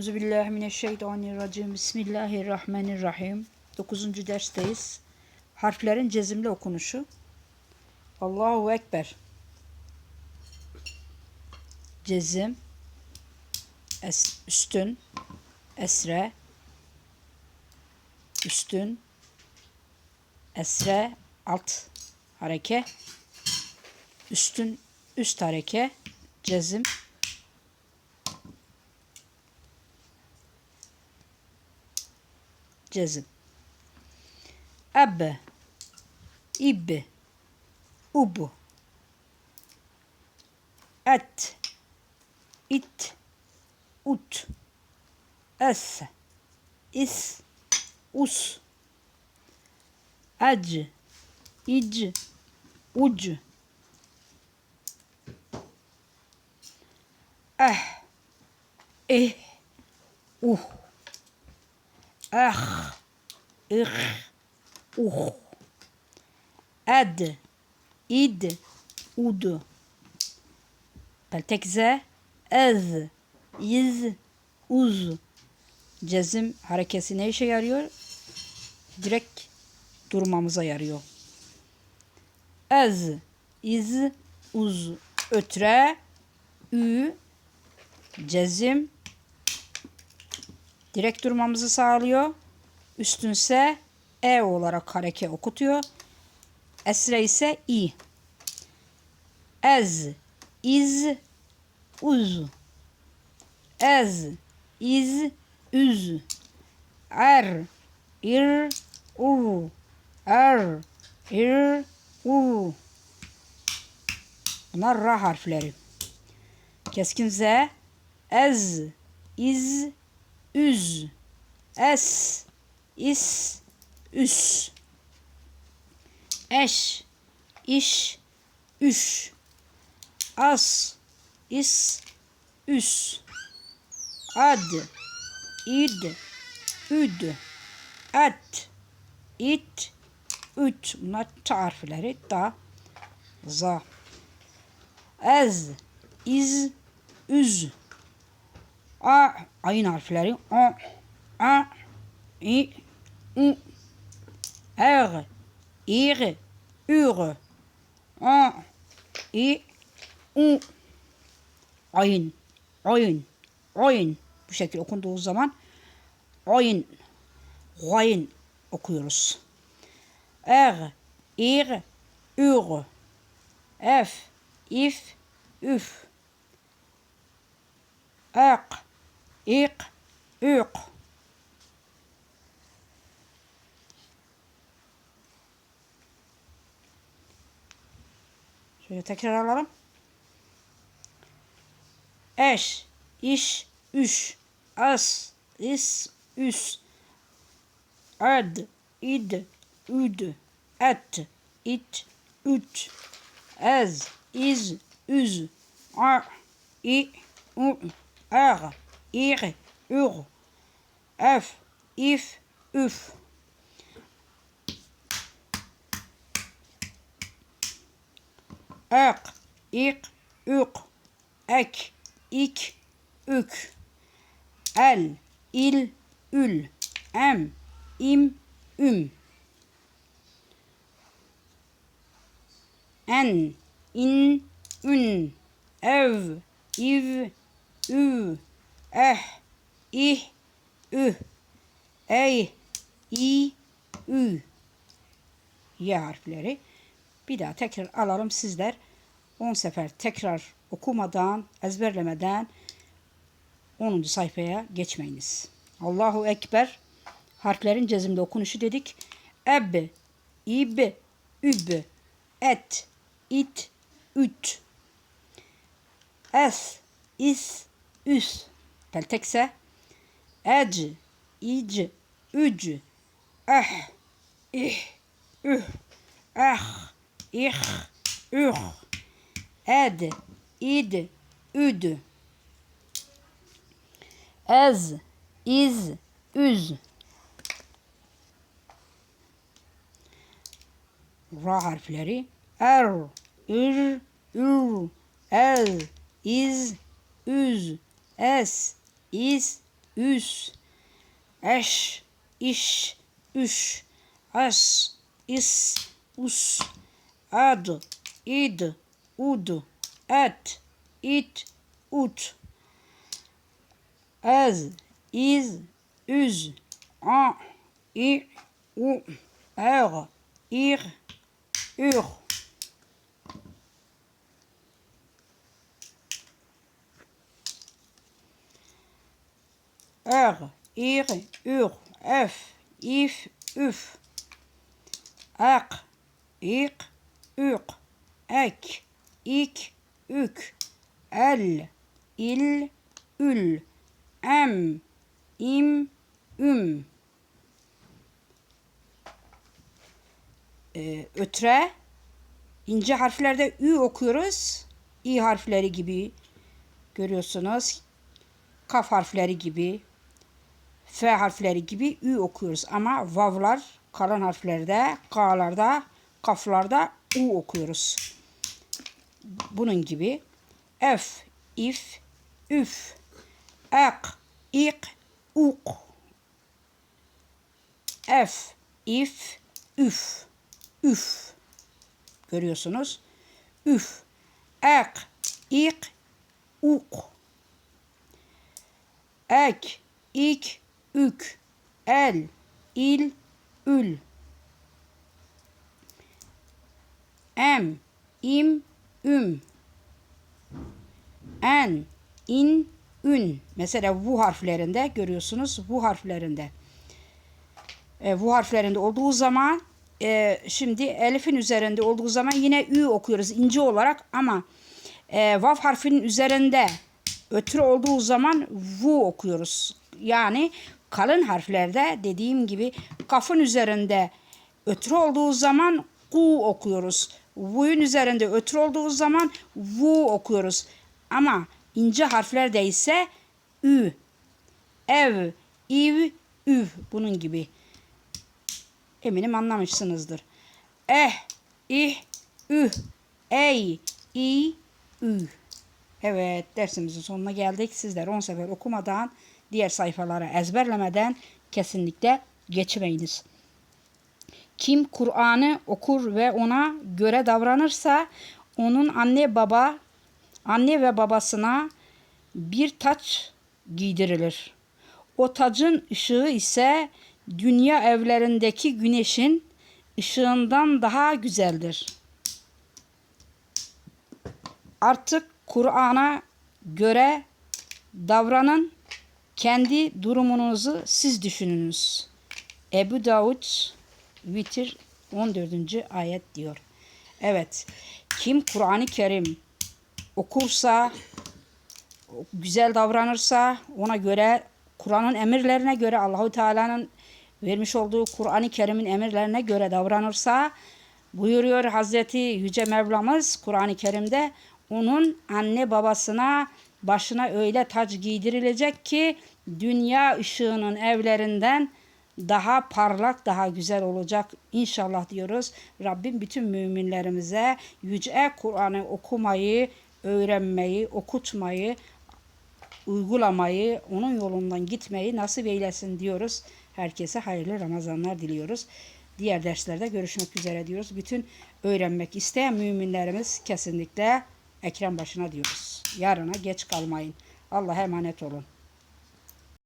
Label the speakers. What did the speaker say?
Speaker 1: Euzubillahimineşşeytanirracim. Bismillahirrahmanirrahim. Dokuzuncu dersteyiz. Harflerin cezimli okunuşu. Allahu Ekber. Cezim. Es, üstün. Esre. Üstün. Esre. Alt hareke. Üstün. Üst hareke. Cezim. Cezim. Ebbe, ibbe, ubu, et, it, ut, es, is, us, ac, ic, uc, eh, eh, uh. Ah. Ih. Uh. Ad. İd. Ud. Peltekze. Ez. İz. Uz. Cezim harekesi ne işe yarıyor? Direkt durmamıza yarıyor. Ez. İz. Uz. Ötre. Ü. Cezim direkt durmamızı sağlıyor. Üstünse E olarak hareke okutuyor. Esre ise i. Ez, iz, uz. Ez, iz, üz. Er, ir, ur. Er, ir, ur. Bunlar ra harfleri. Keskin Z, ez, iz, üz, es, is, üs, eş, iş, üş, as, is, üs, ad, id, üd, et, it, üt. Bunlar ta harfleri. Da, za. Ez, iz, üz. A, ayın harfleri. A, A, I, U, R, İr, Ür, A, I, U. Ayın, oyun, oyun. Bu şekilde okunduğu zaman oyun, oyun okuyoruz. R, İr, Ür, F, if, üf. Ak, ik, ük. Şöyle tekrar alalım. Eş, iş, üş, as, is, üs. Ad, id, üd, et, it, üt. Ez, iz, üz. A, i, u, er, ir, ur. F, if, üf. Ek, ik, ük. Ek, ik, ük. El, il, ül. Em, im, üm. En, in, ün. Ev, iv, ü. Eh, ih, üh. Ey, i, ü. Y harfleri. Bir daha tekrar alalım sizler. 10 sefer tekrar okumadan, ezberlemeden 10. sayfaya geçmeyiniz. Allahu Ekber. Harflerin cezimde okunuşu dedik. Eb, ib, üb, et, it, üt. Es, is, üs. Peltekse. Ec, ic, üc. Eh, ih, üh, eh, ih, üh. Ed, id, üd. Ez, iz, üz. Ra harfleri. Er, ir, ür, el, iz, üz, es, is, üz, eş, iş, üş, as, is, us, ad, id, ud, et, it, ut, ez, iz, üz, a, i, u, er, ir, ür. Er, ir, ür, ef, if, üf. Ak, ik, ük, ek, ik, ük. El, il, ül. Em, im, üm. Ee, ötre ince harflerde ü okuyoruz. İ harfleri gibi görüyorsunuz. Kaf harfleri gibi, F harfleri gibi ü okuyoruz. Ama vavlar kalın harflerde, k'larda, kaflarda u okuyoruz. Bunun gibi f, if, üf, ak, ik, uk, f, if, üf, üf. Görüyorsunuz. Üf, ak, ik, uk ek, ik, ük, el, il, ül. Em, im, üm. En, in, ün. Mesela bu harflerinde görüyorsunuz bu harflerinde. E, bu harflerinde olduğu zaman e, şimdi elifin üzerinde olduğu zaman yine ü okuyoruz ince olarak ama e, vav harfinin üzerinde ötürü olduğu zaman vu okuyoruz. Yani kalın harflerde dediğim gibi kafın üzerinde ötürü olduğu zaman ku okuyoruz. Vu'nun üzerinde ötürü olduğu zaman vu okuyoruz. Ama ince harflerde ise ü, ev, iv, üv bunun gibi. Eminim anlamışsınızdır. Eh, ih, üh, ey, i, ü. Evet dersimizin sonuna geldik. Sizler 10 sefer okumadan diğer sayfalara ezberlemeden kesinlikle geçmeyiniz. Kim Kur'an'ı okur ve ona göre davranırsa onun anne baba anne ve babasına bir taç giydirilir. O tacın ışığı ise dünya evlerindeki güneşin ışığından daha güzeldir. Artık Kur'an'a göre davranın. Kendi durumunuzu siz düşününüz. Ebu Davud Vitir 14. ayet diyor. Evet. Kim Kur'an-ı Kerim okursa, güzel davranırsa, ona göre Kur'an'ın emirlerine göre Allahu Teala'nın vermiş olduğu Kur'an-ı Kerim'in emirlerine göre davranırsa buyuruyor Hazreti Yüce Mevlamız Kur'an-ı Kerim'de onun anne babasına başına öyle taç giydirilecek ki dünya ışığının evlerinden daha parlak, daha güzel olacak inşallah diyoruz. Rabbim bütün müminlerimize yüce Kur'an'ı okumayı, öğrenmeyi, okutmayı, uygulamayı, onun yolundan gitmeyi nasip eylesin diyoruz. Herkese hayırlı Ramazanlar diliyoruz. Diğer derslerde görüşmek üzere diyoruz. Bütün öğrenmek isteyen müminlerimiz kesinlikle ekran başına diyoruz. Yarına geç kalmayın. Allah'a emanet olun.